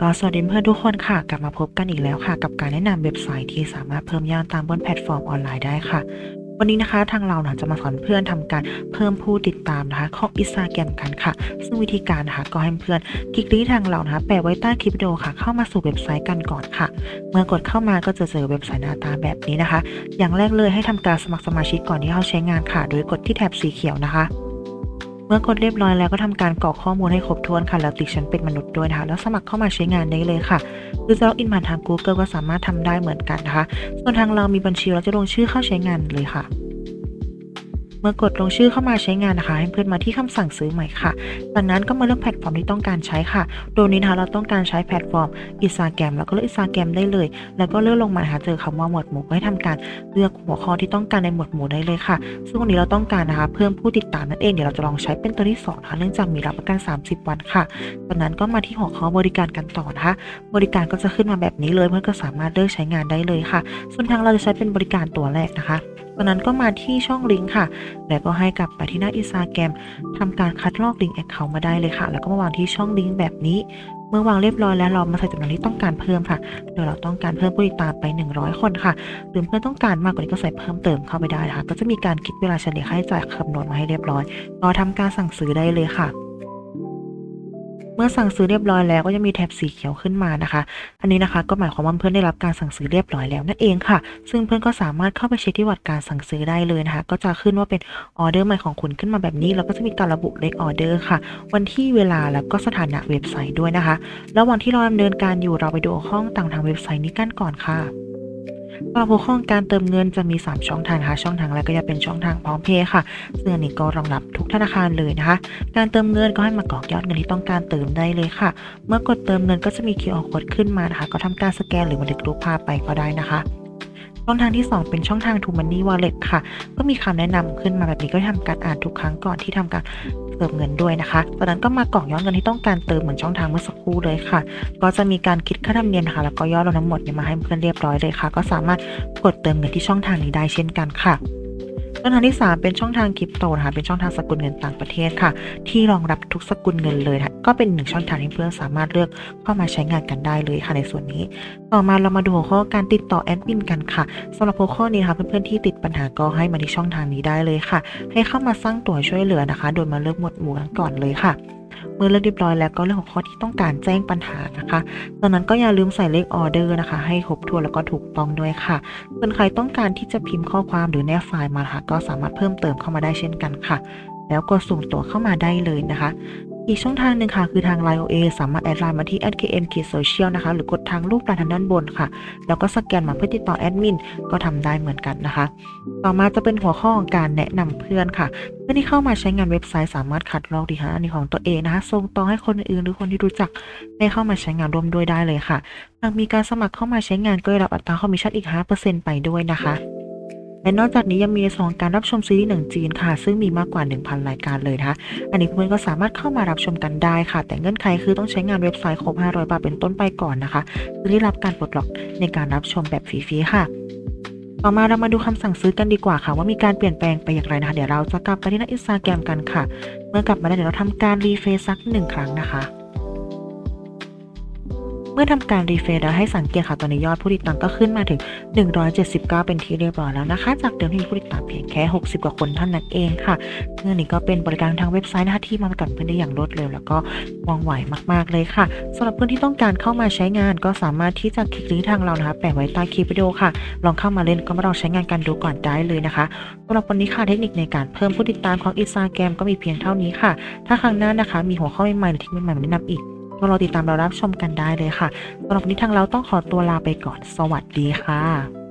ก็สวัสดีเพื่อนทุกคนค่ะ กลับมาพบกันอีกแล้วค่ะ กับการแนะนำเว็บไซต์ที่สามารถเพิ่มยอดตามบนแพลตฟอร์มออนไลน์ได้ค่ะ วันนี้นะคะทางเรานะจะมาสอนเพื่อนทำการเพิ่มผู้ติดตามนะคะของอินสตาแกรมกันค่ะ ซึ่งวิธีการนะคะก็ให้เพื่อนคลิกลิงก์ทางเรานะคะแปะไว้ใต้คลิปวิดีโอค่ะ เข้ามาสู่เว็บไซต์กันก่อนค่ะ เมื่อกดเข้ามาก็จะเจอเว็บไซต์หน้าตาแบบนี้นะคะ อย่างแรกเลยให้ทำการสมัครสมาชิกก่อนที่เข้าใช้งานค่ะ โดยกดที่แถบสีเขียวนะคะ เมื่อกดเรียบร้อยแล้วก็ทำการกรอกข้อมูลให้ครบถ้วนค่ะ แล้วติดฉันเป็นมนุษย์ด้วยนะคะ แล้วสมัครเข้ามาใช้งานได้เลยค่ะ คือจะล็อกอินผ่านทาง Google ก็สามารถทำได้เหมือนกันนะคะ ส่วนทางเรามีบัญชีเราจะลงชื่อเข้าใช้งานเลยค่ะ มื่อกดลงชื่อเข้ามาใช้งานนะคะให้เพื่อนมาที่คำสั่งซื้อใหม่ค่ะ จากนั้นก็มาเลือกแพลตฟอร์มที่ต้องการใช้ค่ะ โดยนี้นะคะเราต้องการใช้แพลตฟอร์ม Instagram แล้วก็เลือก Instagram ได้เลย แล้วก็เลือนลงมานะคะเจอคำว่าหมวดหมู่ก็ให้ทำการเลือกหัวข้อที่ต้องการในหมวดหมู่ได้เลยค่ะ ซึ่งวันนี้เราต้องการนะคะเพิ่มผู้ติดตามนั่นเองเดี๋ยวเราจะลองใช้เป็นตัวที่2นะคะเนื่องจากมีรับประกัน 30 วันค่ะจากนั้นก็มาที่หัวข้อบริการกันต่อนะคะบริการก็จะขึ้นมาแบบนี้เลยเพื่อนก็สามารถเลือกใช้งานได้เลยค่ะ ส่วนทางเราจะใช้เป็นบริการตัวแรกนะคะ จากนั้นก็มาที่ช่องลิงก์ค่ะ แล้วก็ให้กลับไปที่หน้า Instagram ทำการคัดลอกลิงก์แอคเคาท์มาได้เลยค่ะ แล้วก็มาวางที่ช่องลิงก์แบบนี้ เมื่อวางเรียบร้อยแล้วเรามาใส่จำนวนที่ต้องการเพิ่มค่ะโดยเราต้องการเพิ่มผู้ติดตามไป 100 คนค่ะหรือเพื่อนต้องการมากกว่านี้ก็ใส่เพิ่มเติมเข้าไปได้นะคะก็จะมีการคิดเวลาเฉลี่ยค่าใช้จ่ายคำนวณมาให้เรียบร้อยรอทำการสั่งซื้อได้เลยค่ะ เมื่อสั่งซื้อเรียบร้อยแล้วก็จะมีแถบสีเขียวขึ้นมานะคะ อันนี้นะคะก็หมายความว่าเพื่อนได้รับการสั่งซื้อเรียบร้อยแล้วนั่นเองค่ะ ซึ่งเพื่อนก็สามารถเข้าไปเช็คที่วัดการสั่งซื้อได้เลยนะคะ ก็จะขึ้นว่าเป็นออเดอร์ใหม่ของคุณขึ้นมาแบบนี้ แล้วก็จะมีการระบุเลขออเดอร์ค่ะ วันที่เวลาแล้วก็สถานะเว็บไซต์ด้วยนะคะ ระหว่างที่เราดำเนินการอยู่เราไปดูห้องต่างทางเว็บไซต์นี้กันก่อนค่ะ สำหรับหัวข้อการเติมเงินจะมี 3 ช่องทางค่ะช่องทางแรกก็จะเป็นช่องทางพร้อมเพย์ค่ะซึ่งอันนี้ก็รองรับทุกธนาคารเลยนะคะ การเติมเงินก็ให้มากรอกยอดเงินที่ต้องการเติมได้เลยค่ะ เมื่อกดเติมเงินก็จะมี QR code ขึ้นมานะคะ ก็ทำการสแกนหรือบันทึกรูปภาพไปก็ได้นะคะช่องทางที่ 2 เป็นช่องทาง t ูมันนี่วอลเล็ตค่ะ ก็มีคำแนะนำขึ้นมาแบบนี้ก็ทำการอ่านทุกครั้งก่อนที่ทำการ เติมเงินด้วยนะคะจากนั้นก็มากรอกยอดเงินที่ต้องการเติมเหมือนช่องทางเมื่อสักครู่เลยค่ะ ก็จะมีการคิดค่าธรรมเนียมนะคะแล้วก็ยอดเราทั้งหมดมาให้เพื่อนเรียบร้อยเลยค่ะ ก็สามารถกดเติมเงินที่ช่องทางนี้ได้เช่นกันค่ะ ช่องทางที่ 3 เป็นช่องทางคริปโตนะคะเป็นช่องทางสกุลเงินต่างประเทศค่ะ ที่รองรับทุกสกุลเงินเลยค่ะก็เป็นหนึ่งช่องทางที่เพื่อนสามารถเลือกเข้ามาใช้งานกันได้เลยค่ะในส่วนนี้ ต่อมาเรามาดูหัวข้อการติดต่อแอดมินกันค่ะสำหรับหัวข้อนี้นะคะเพื่อนๆที่ติดปัญหาก็ให้มาที่ช่องทางนี้ได้เลยค่ะ ให้เข้ามาสร้างตัวช่วยเหลือนะคะ โดยมาเลือกหมวดหมู่กันก่อนเลยค่ะ เมื่อเลือกเรียบร้อยแล้วก็เรื่องของข้อที่ต้องการแจ้งปัญหานะคะจากนั้นก็อย่าลืมใส่เลขออเดอร์นะคะ ให้ครบถ้วนแล้วก็ถูกต้องด้วยค่ะส่วนใครต้องการที่จะพิมพ์ข้อความหรือแนบไฟล์มาะคะก็สามารถเพิ่มเติมเข้ามาได้เช่นกันค่ะ แล้วก็ส่งตัวเข้ามาได้เลยนะคะ อีกช่องทางหนึ่งค่ะคือทาง Line OA สามารถแอดไลน์มาที่ @km social นะคะ หรือกดทางรูปปลาทางด้านบนค่ะ แล้วก็สแกนมาเพื่อติดต่อแอดมินก็ทำได้เหมือนกันนะคะ ต่อมาจะเป็นหัวข้อของการแนะนำเพื่อนค่ะ เพื่อนที่เข้ามาใช้งานเว็บไซต์สามารถคัดลอกดีฮะอันนี้ของตัวเองนะคะส่งต่อให้คนอื่นหรือคนที่รู้จักได้เข้ามาใช้งานร่วมด้วยได้เลยค่ะ หากมีการสมัครเข้ามาใช้งานก็ได้รับอัตราคอมมิชชั่นอีก 5%ไปด้วยนะคะ และนอกจากนี้ยังมีในส่วนของการรับชมซีรีส์หนังจีนค่ะ ซึ่งมีมากกว่า 1,000 รายการเลยนะคะอันนี้เพื่อนก็สามารถเข้ามารับชมกันได้ค่ะ แต่เงื่อนไขคือต้องใช้งานเว็บไซต์ครบ 500 บาทเป็นต้นไปก่อนนะคะจะได้รับการปลดล็อกในการรับชมแบบฟรีๆค่ะต่อมาเรามาดูคำสั่งซื้อกันดีกว่าค่ะ ว่ามีการเปลี่ยนแปลงไปอย่างไรนะคะเดี๋ยวเราจะกลับไปที่หน้าอินสตาแกรมกันค่ะ เมื่อกลับมาแล้วเดี๋ยวเราทำการรีเฟซสักหนึ่งครั้งนะคะ เมื่อทำการรีเฟรชแล้วให้สังเกตค่ะตอนนี้ยอดผู้ติดตามก็ขึ้นมาถึง 179 เป็นที่เรียบร้อยแล้วนะคะ จากเดิมที่มีผู้ติดตามเพียงแค่ 60 กว่าคนเท่านั้นเองค่ะซึ่อนนี้ก็เป็นบริการทางเว็บไซต์นะคะที่มากับเพื่อนได้อย่างรวดเร็ว แล้วก็ว่องไวมากๆเลยค่ะสำหรับเพื่อนที่ต้องการเข้ามาใช้งานก็สามารถที่จะคลิกลิงก์ทางเรานะคะแปะไว้ใต้คลิปวิดีโอค่ะ ลองเข้ามาเล่นก็มาลองใช้งานกันดูก่อนได้เลยนะคะสำหรับวันนี้ค่ะเทคนิคในการเพิ่มผู้ติดตามของอินสตาแกรมก็มีเพียงเท่านี้ค่ะ ถ้าครั้งหน้านะคะ มีหัวข้อใหม่ๆหรือทคนิคใหม่ๆมาแนะนำอีก ก็รอติดตามเรารับชมกันได้เลยค่ะสำหรับวันนี้ทางเราต้องขอตัวลาไปก่อน สวัสดีค่ะ